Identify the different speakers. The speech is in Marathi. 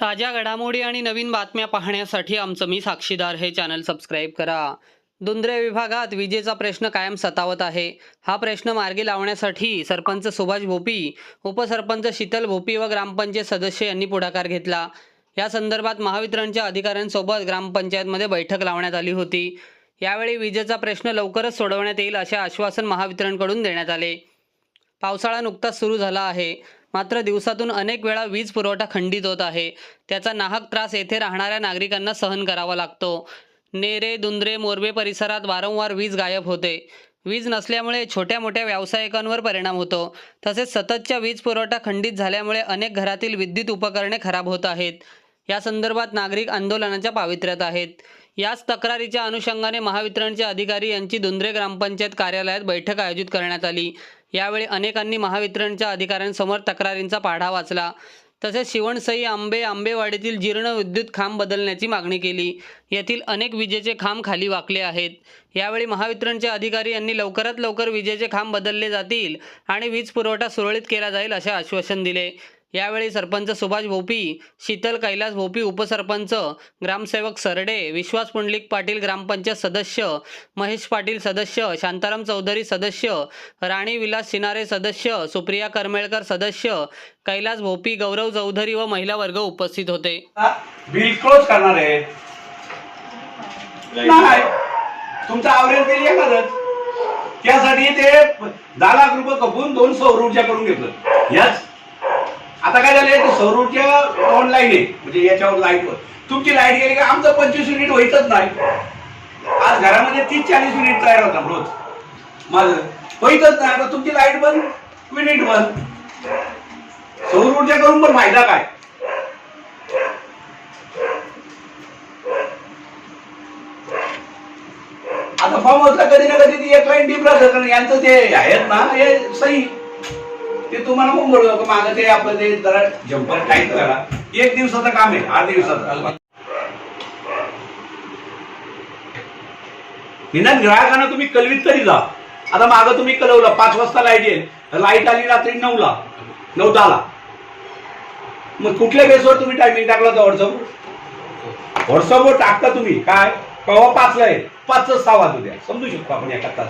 Speaker 1: ताज्या घडामोडी आणि नवीन बातम्या पाहण्यासाठी आमचं मी साक्षीदार हे चॅनल सबस्क्राईब करा. दुंद्रे विभागात विजेचा प्रश्न कायम सतावत आहे. हा प्रश्न मार्गी लावण्यासाठी सरपंच सुभाष भोपी उपसरपंच शीतल भोपी व ग्रामपंचायत सदस्य यांनी पुढाकार घेतला. या संदर्भात महावितरणच्या अधिकाऱ्यांसोबत ग्रामपंचायतमध्ये बैठक लावण्यात आली होती. यावेळी विजेचा प्रश्न लवकरच सोडवण्यात येईल असे आश्वासन महावितरणकडून देण्यात आले. पावसाळा नुकताच सुरू झाला आहे. मात्र दिवसातून अनेक वेळा वीज पुरवठा खंडित होत आहे. त्याचा नाहक त्रास येथे राहणाऱ्या नागरिकांना सहन करावा लागतो. नेरे दुंद्रे मोरबे परिसरात वारंवार वीज गायब होते. वीज नसल्यामुळे छोट्या मोठ्या व्यावसायिकांवर परिणाम होतो. तसेच सततच्या वीज पुरवठा खंडित झाल्यामुळे अनेक घरातील विद्युत उपकरणे खराब होत आहेत. या संदर्भात नागरिक आंदोलनाच्या पावित्र्यात आहेत. याच तक्रारीच्या अनुषंगाने महावितरणचे अधिकारी यांची दुंद्रे ग्रामपंचायत कार्यालयात बैठक आयोजित करण्यात आली. यावेळी अनेकांनी महावितरणच्या अधिकाऱ्यांसमोर तक्रारींचा पाढा वाचला. तसेच शिवणसई आंबे आंबेवाडीतील जीर्ण विद्युत खांब बदलण्याची मागणी केली. येथील अनेक विजेचे खांब खाली वाकले आहेत. यावेळी महावितरणचे अधिकारी यांनी लवकरात लवकर विजेचे खांब बदलले जातील आणि वीज पुरवठा सुरळीत केला जाईल असे आश्वासन दिले. यावेळी सरपंच सुभाष भोपी शीतल कैलास भोपी उपसरपंच ग्रामसेवक सरडे विश्वास पुंडलिक पाटील ग्रामपंचायत सदस्य महेश पाटील सदस्य शांताराम चौधरी सदस्य राणी विलास सिनारे सदस्य सुप्रिया करमेळकर सदस्य कैलास भोपी गौरव चौधरी व महिला वर्ग उपस्थित होते.
Speaker 2: बिल क्लोज करणार आहे नाही. तुमचं आवरेज बिल येणारच त्यासाठी ते दहा लाख रुपये कपून दोन सौर ऊर्जा करून घेतलं. याच आता काय झालंय सौर ऊर्जा ऑनलाईन आहे म्हणजे याच्यावर लाईटवर तुमची लाइट गेली का आमचं पंचवीस युनिट व्हायचंच नाही. आज घरामध्ये तीस चाळीस युनिट तयार होतात रोज. माझं. व्हायचंच नाही आता तुमची लाइट बंद युनिट बंद. सौर ऊर्जा करून पण फायदा काय? आता फॉर्म होता कधी ना कधी ती एक लाईन यांचं ते आहेत ना हे सही. ते तुम्हाला पण बोलू नका मागं ते आपलं ते जरा जम्पर टाईट करा. एक दिवसाचं काम आहे आठ दिवसाचं. निदान ग्राहकांना तुम्ही कलवीत तरी जा. आता मागं तुम्ही कलवलं पाच वाजता लाइट येईल. लाइट आली रात्री नऊला नऊ दहाला मग कुठल्या बेसवर तुम्ही टायमिंग टाकला होता व्हॉट्सअप व्हॉट्सअपवर टाकता तुम्ही. काय? कवा पाचला आहे? पाच सहा वाजू द्या. समजू शकतो आपण एका तास